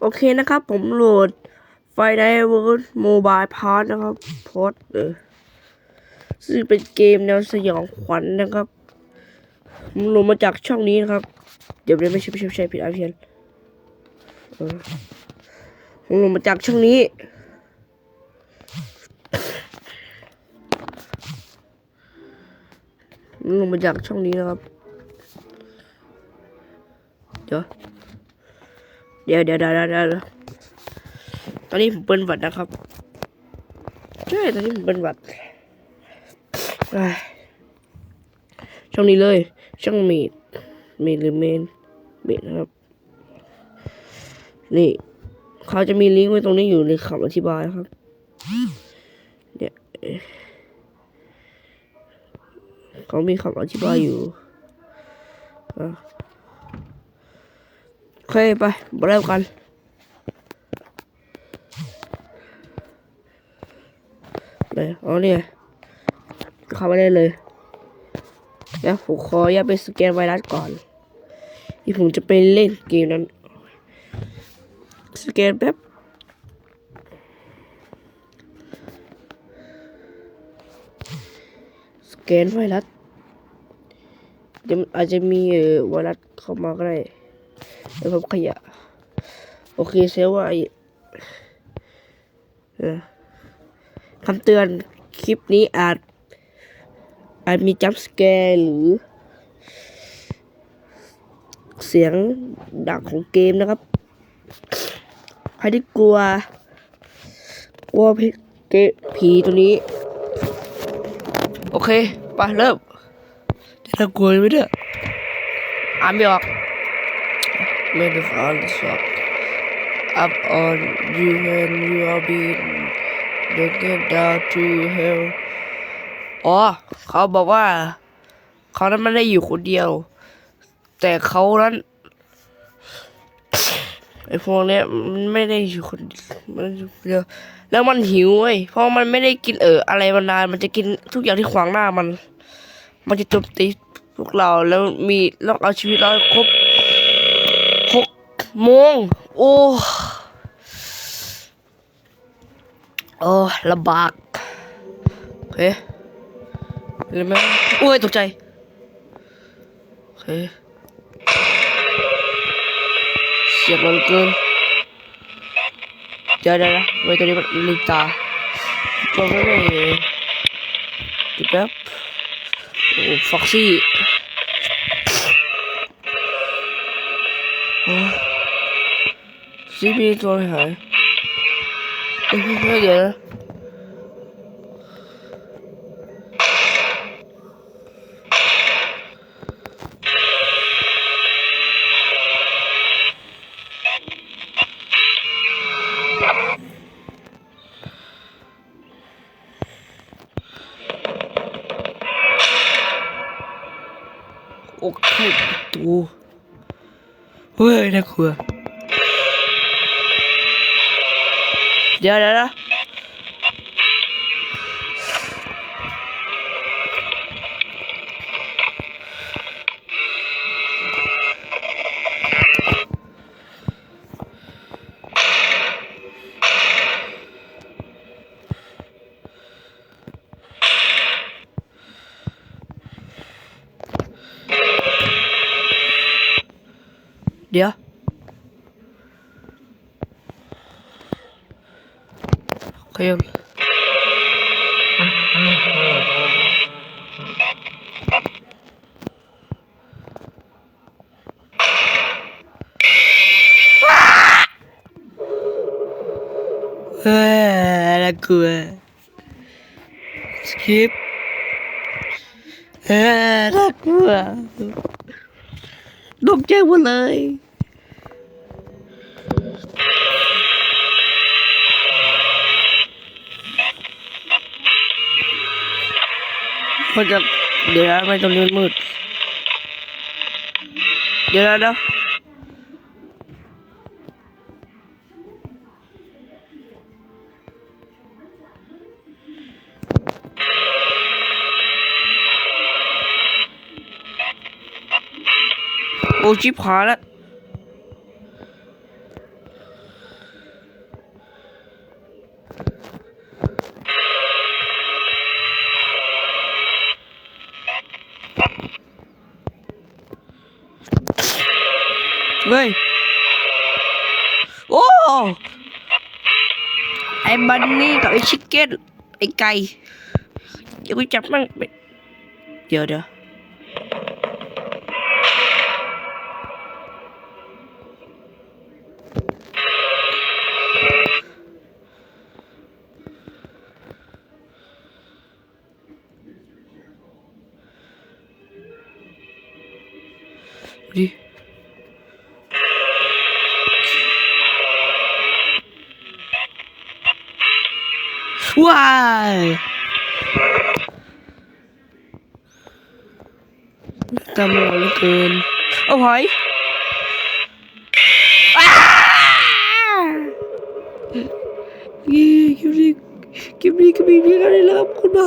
โอเคนะครับ ผมโหลดไฟไดเวิร์ดโมบายพาร์นะครับพอดเออซึ่งเป็นเกมแนวสยองขวัญนะครับผมโหลดมาจากช่องนี้นะครับ เดี๋ยวเดี๋ยวไม่ใช่ไม่ใช่ไม่ใช่ผิดอเพียนเออผมโหลดมาจากช่องนี้ลดมาจากช่องนี้นะครับ เดี๋ยว เดี๋ยวเดี๋ยวเดี๋ยวเดี๋ยวตอนนี้ผมเป็นหวัดนะครับใช่ตอนนี้ผมเป็นหวัดเอ้ยช่องนี้เลย ช่องเมดเมดหรือเมนเมดนะครับ นี่เขาจะมีลิงก์ไว้ตรงนี้อยู่ในคำอธิบายครับ เนี่ยเขามีคำอธิบายอยู่อะ เคไปมาเริ่มกันเลยอ๋อเนี่ยเข้ามาได้เลยเดี๋ยวผมขออย่าไปสแกนไวรัสก่อน ที่ผมจะไปเล่นเกมนั้น สแกนแป๊บสแกนไวรัสเดี๋ยวอาจจะมีไวรัสเข้ามาก็ได้ แล้วผมขยะ โอเคเซลว่าไอ้คำเตือนคลิปนี้อาจ อาจมีจัมสแกร์หรือ เสียงดังของเกมนะครับ ใครที่กลัว กลัวผีเกผีตัวนี้ โอเค ไปเริ่มจะน่ากลัวไมเนี่ยอ่านไม่ออก made of all the shock up on you when you are being taken down to hell อ๋อ เขาบอกว่า เขานั้นไม่ได้อยู่คนเดียว แต่เขานั้นไอ้พวกเนี้ยมันไม่ได้อยู่คนมันอยู่คนเดียวแล้วมันหิวเว้ยเพราะมันไม่ได้กินเอออะไรมานาน มันจะกินทุกอย่างที่ขวางหน้ามัน มันจะโจมตีพวกเราแล้วมีต้องเอาชีวิตเราครบ มง โอ้ โอ้ลำบาก โอเคเห็นไหมโอ้ย ตกใจ โอเค เสียบเราเหลือเกิน เดี๋ยวเดี๋ยวนะไว้ตัวนี้มันลืมตาตัวไม่ได้จุดแป๊บโอ้ฟ็อกซี่ ซี พีตัวหายเอ้ยเฮ้ยเดี๋ยวนะโอเคตัวเฮ้ยน่ากลัว เดี๋ยวเดี๋ยวนะเดี๋ยว โอเคเฮ้ยน่ากลัว Đó đó đó Yeah. koyalım. Raku. Skip. Raku. Đục chơi quá lời. มันจะเดี๋ยวนะไม่ตรงนี้มันมืด เดี๋ยวนะเดี๋ยวโอ้ชิบหายแล้ว Người Ô! Em bắn đi, cậu ấy chích kết Anh cay. Chứ có chấm ăn Giờ được đi. Wah. Kamu lakukan? Oh hai. Ah! Give me, give me, give me, give me, give me,